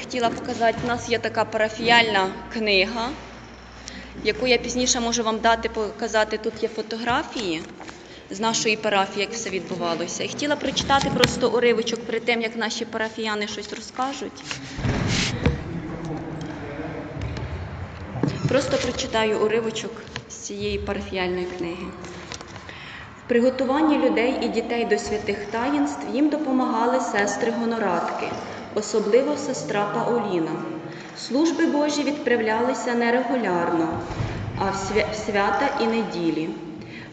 хотіла показати, у нас є така парафіяльна книга, яку я пізніше можу вам дати, показати. Тут є фотографії з нашої парафії, як все відбувалося. І хотіла прочитати просто уривочок перед тим, як наші парафіяни щось розкажуть. Просто прочитаю уривочок з цієї парафіяльної книги. В приготуванні людей і дітей до святих таїнств їм допомагали сестри гонорадки, особливо сестра Паоліна. Служби Божі відправлялися нерегулярно, а в свята і неділі.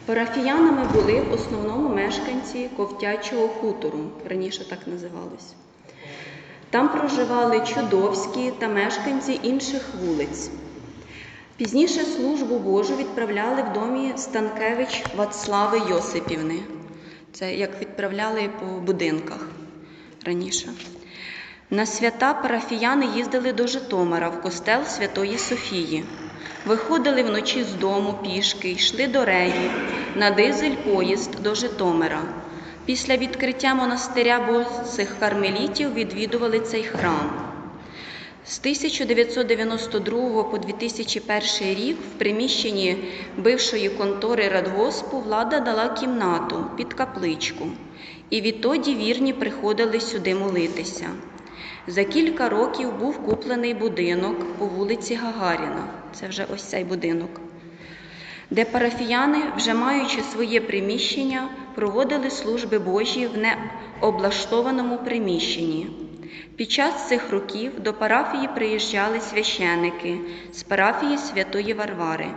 Парафіянами були в основному мешканці Ковтячого хутору, раніше так називалось. Там проживали чудовські та мешканці інших вулиць. Пізніше службу Божу відправляли в домі Станкевич Вацлави Йосипівни. Це як відправляли по будинках раніше. На свята парафіяни їздили до Житомира в костел Святої Софії. Виходили вночі з дому пішки, йшли до Реї на дизель поїзд до Житомира. Після відкриття монастиря босих кармелітів відвідували цей храм. З 1992 по 2001 рік в приміщенні бившої контори Радгоспу влада дала кімнату під капличку, і відтоді вірні приходили сюди молитися. За кілька років був куплений будинок по вулиці Гагаріна. Це вже ось цей будинок де парафіяни, вже маючи своє приміщення, проводили служби Божі в необлаштованому приміщенні. Під час цих років до парафії приїжджали священики з парафії Святої Варвари,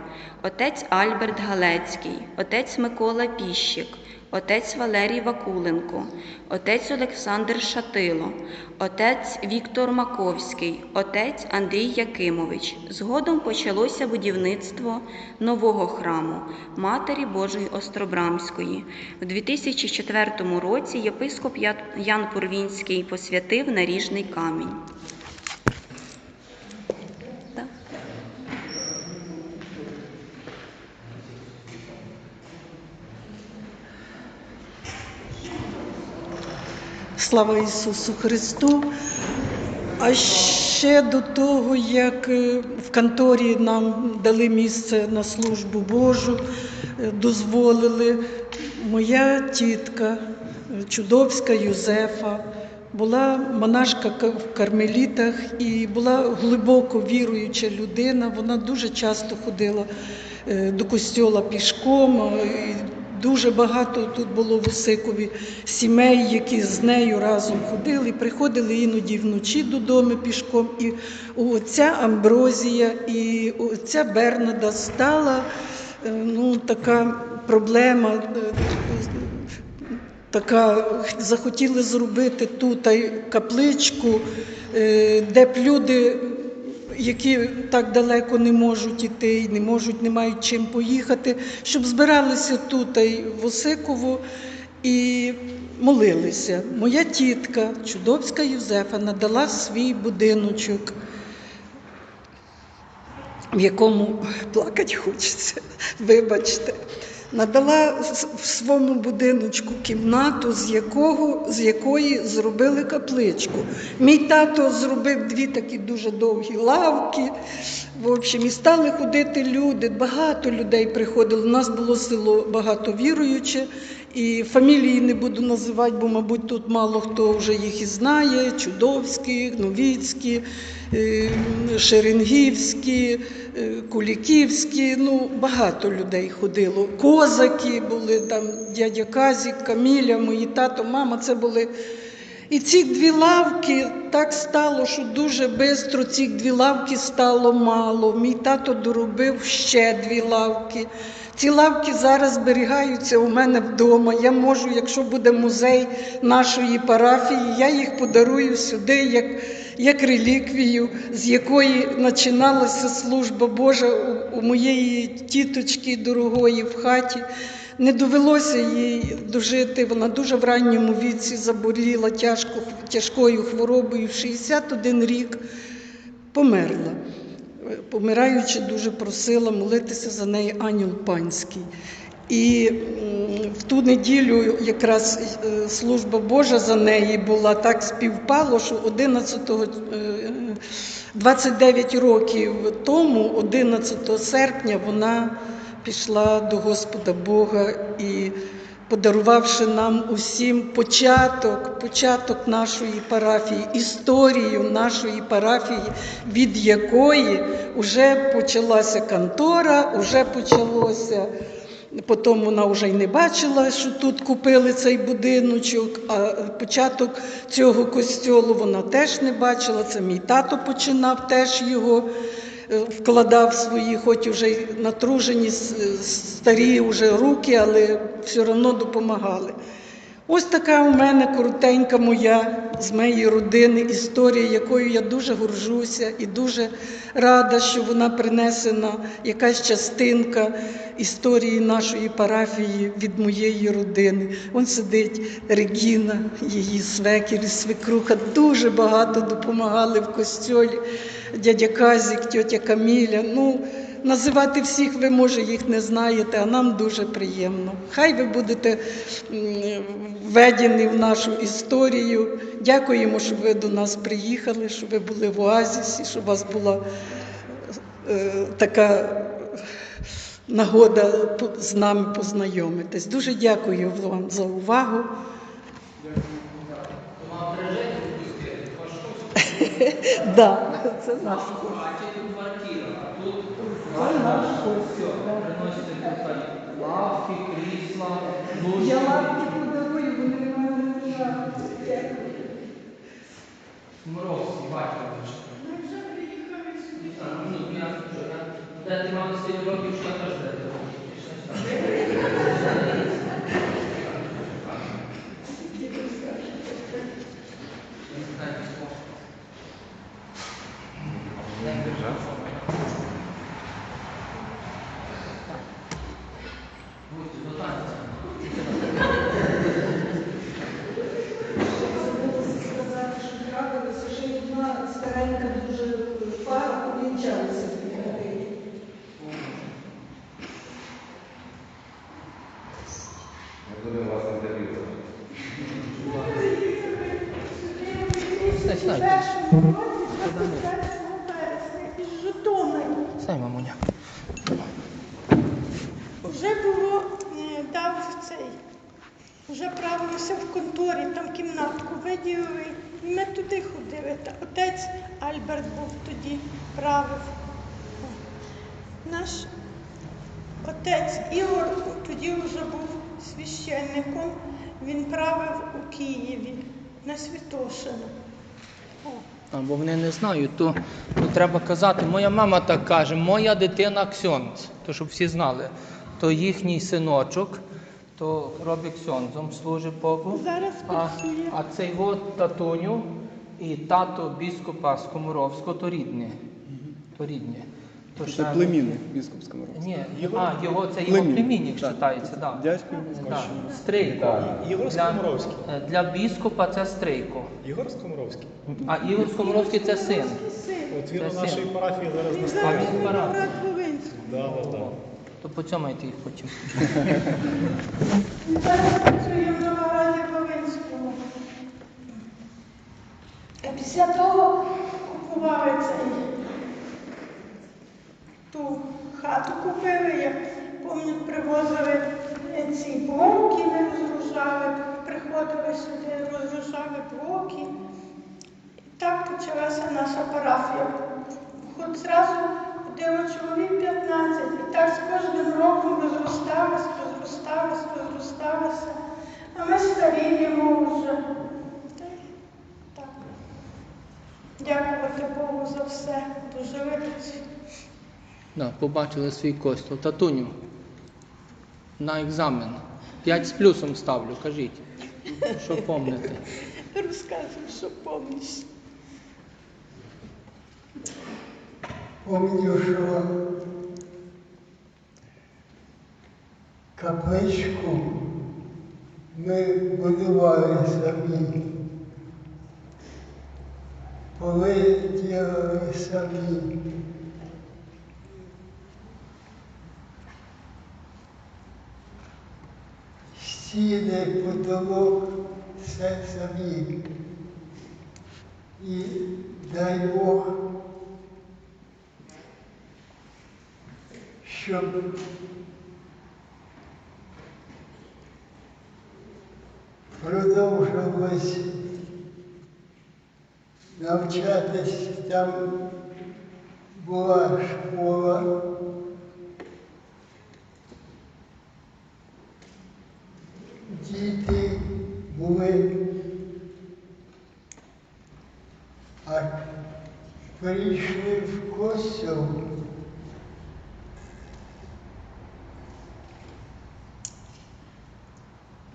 отець Альберт Галецький, отець Микола Піщик, отець Валерій Вакуленко, отець Олександр Шатило, отець Віктор Маковський, отець Андрій Якимович. Згодом почалося будівництво нового храму Матері Божої Остробрамської. У 2004 році єпископ Ян Пурвінський посвятив наріжний камінь. Слава Ісусу Христу. А ще до того, як е, в конторі нам дали місце на службу Божу, е, дозволили, моя тітка, е, чудовська Юзефа, була монашка в кармелітах і була глибоко віруюча людина. Вона дуже часто ходила до костьола пішком. Дуже багато тут було в Осикові сімей, які з нею разом ходили, приходили іноді вночі додому пішком. І оця Амброзія і оця Бернада стала е, ну, така проблема. е, Така захотіли зробити тут капличку, е, де б люди, які так далеко не можуть іти, не можуть, не мають чим поїхати, щоб збиралися тут в Осикову і молилися. Моя тітка, чудовська Юзефа, надала свій будиночок в якому плакати хочеться, вибачте. Надала в своєму будиночку кімнату, з, якого, з якої зробили капличку. Мій тато зробив дві такі дуже довгі лавки. В общем, і стали ходити люди, багато людей приходило. У нас було село багато віруюче, і фамілії не буду називати, бо, мабуть, тут мало хто вже їх і знає: Чудовські, Новіцькі, е, Шеренгівські, е, Куліківські. Ну, багато людей ходило. Козаки були там, дядя Казік, Каміля, мої тато, мама. Це були. І ці дві лавки так стало, що дуже швидко цих дві лавки стало мало. Мій тато доробив ще дві лавки. Ці лавки зараз зберігаються у мене вдома. Я можу, якщо буде музей нашої парафії, я їх подарую сюди як, як реліквію, з якої починалася служба Божа у, у моєї тіточки дорогої в хаті. Не довелося їй дожити. Вона дуже в ранньому віці заболіла тяжко, тяжкою хворобою. В 61 рік померла. Помираючи, дуже просила молитися за неї ангел панський. І в ту неділю якраз е, служба Божа за неї була так співпало, що 11 е, 29 років тому, 11 серпня, вона пішла до Господа Бога і подарувавши нам усім початок, початок нашої парафії, історію нашої парафії, від якої вже почалася контора, вже почалося. Потім вона вже й не бачила, що тут купили цей будиночок, а початок цього костьолу вона теж не бачила. Це мій тато починав теж його вкладав свої, хоч вже й натружені старі вже руки, але все одно допомагали. Ось така у мене коротенька моя з моєї родини історія, якою я дуже горжуся і дуже рада, що вона принесена якась частинка історії нашої парафії від моєї родини. Вон сидить Регіна, її свекір і свекруха. Дуже багато допомагали в костьолі. Дядя Казік, тьотя Каміля. Ну, Називати всіх ви, може, їх не знаєте, а нам дуже приємно. Хай ви будете введені в нашу історію. Дякуємо, що ви до нас приїхали, що ви були в оазісі, що у вас була е, така нагода з нами познайомитись. Дуже дякую вам за увагу. Да, це наш кошт. Це наш тут лавки, крісла. Я лапки подарую, вони в мене лежать. Моровський, батько ваш. Ну, я що, я- Де ти мав 7 років, що я теж де ти років. Будьте до танця. сказати, Вже було е, дав цей, вже правилося в конторі, там кімнатку виділили. І ми туди ходили. Та отець Альберт був тоді правив. Наш отець Ігор тоді вже був священником. Він правив у Києві на Святошина. О. Або вони не знають, то, то треба казати. Моя мама так каже, моя дитина ксьондз, то щоб всі знали. То їхній синочок, то робить ксьондзом, служить Богу. Зараз А, працює. а цей от татуню і тато біскупа Скоморовського, то рідні. То рідні. То Це ще- племінник біскупському році. Ні, а, його, це його Племінник, племінник так. вважається, да. Дядько Да. Стрийко. Ігор Для, Скоморовський. е, для біскупа це Стрийко. Ігор Скоморовський. А Ігор Скоморовський це син. Син. От він Це у нашій син. парафії зараз Він на зараз він буде брат Волинський. Да, да, да. То поцьомайте їх потім. Зараз працює в Новограді Волинському. А після того купували цей ту хату купили, я пам'ятаю, привозили ці блоки, не розгружали, приходили сюди, розгружали блоки. І так почалася наша парафія. Хоч зразу ходило чоловік 15, і так з кожним роком розросталося, розросталося, розросталося. А ми старіємо вже. Так. Дякувати Богу за все. Дожили до. Да, побачили свій костюм. Татуню. На екзамен. П'ять з плюсом ставлю, кажіть. Що помните? Розказуй, що помніш. Помню, що капличку ми будували самі. Поли самі. Стіни, потолок, все самі. І дай Бог, щоб продовжувалось навчатись, там була школа. Діти були, а прийшли в костюм.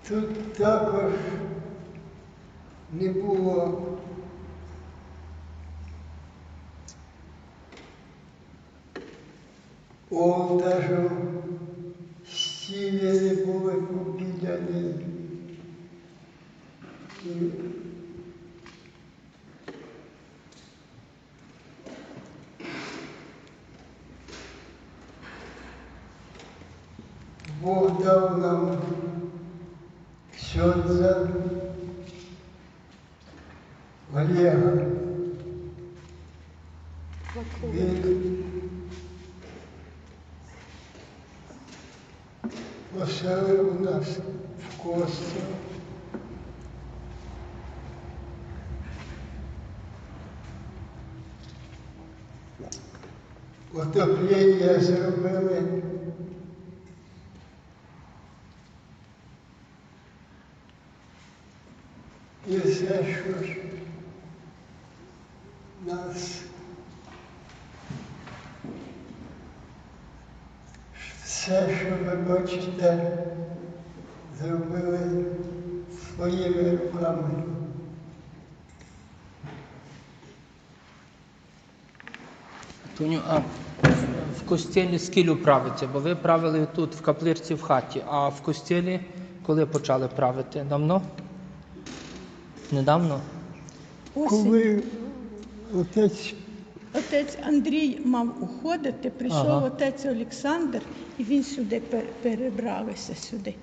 Тут також не було олтажу, стіни не були побіляні. І Бог дав нам ксьондза Олега. Він поселив нас в костю. Отоплення зробили. І все, що ж нас все, що ви бачите, зробили своїми руками. Тоню, а в костілі скілю правиться, бо ви правили тут, в каплирці в хаті, а в костілі коли почали правити? Давно? Недавно? Осінь. Коли отець Отець Андрій мав уходити, прийшов Ага. отець Олександр, і він сюди пер- перебралися сюди.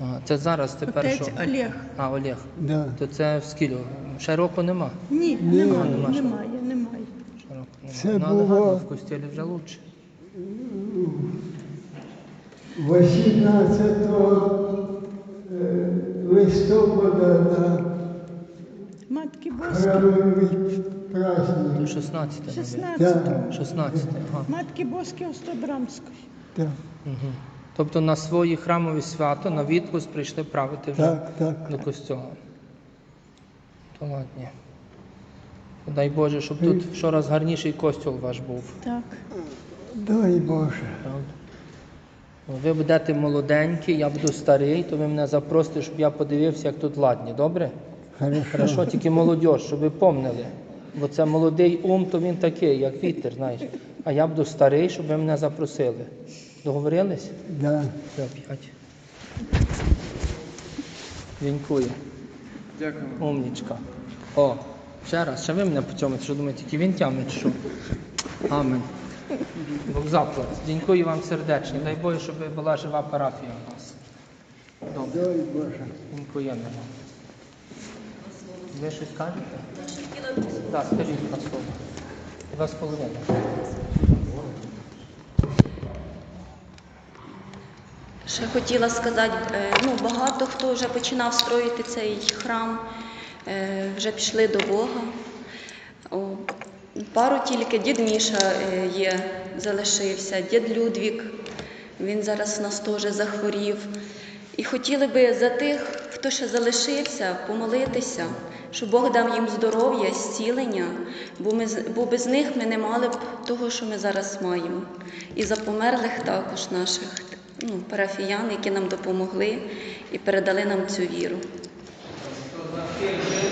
Ага, це зараз тепер Отець що? Олег. А, Олег. да, То це в скілю. Ще року нема. Ні, Ні, немає, нема немає, немає. Ще року нема. Це ну, але було- гарно, в костілі вже лучше. 18 е, листопада на Матки Боски, праздник. 16 мабуть. 16 16 ага. Матки Боски Остобрамської. Так, Угу. Тобто на свої храмові свято, на відпуск прийшли правити вже так, так. до костюла. То ладні. Дай Боже, щоб тут щораз гарніший костюл ваш був. Так. Дай Боже. Правда? Ви будете молоденькі, я буду старий, то ви мене запросите, щоб я подивився, як тут ладні, добре? Хорошо. Хорошо, тільки молодь, щоб ви помнили. Бо це молодий ум, то він такий, як вітер, знаєш. А я буду старий, щоб ви мене запросили. Договорились? Да. За п'ять. Дякую. Дякую. Умнічка. О, ще раз, ще ви мене по цьому, що думаєте, тільки він тямить, що? Амен. Бог заплат. Дякую вам сердечно. Дай Боже, щоб була жива парафія у нас. Добре. Дякуємо вам. Ви щось кажете? Так, скажіть два слова. Два з половиною. Ще хотіла сказати, е, ну багато хто вже починав строїти цей храм, вже пішли до Бога. Пару тільки дід Міша е, є, залишився, дід Людвік, він зараз у нас теж захворів. І хотіли би за тих, хто ще залишився, помолитися, щоб Бог дав їм здоров'я, зцілення, бо, ми, бо без них ми не мали б того, що ми зараз маємо. І за померлих також наших ну, парафіян, які нам допомогли і передали нам цю віру. Thank you.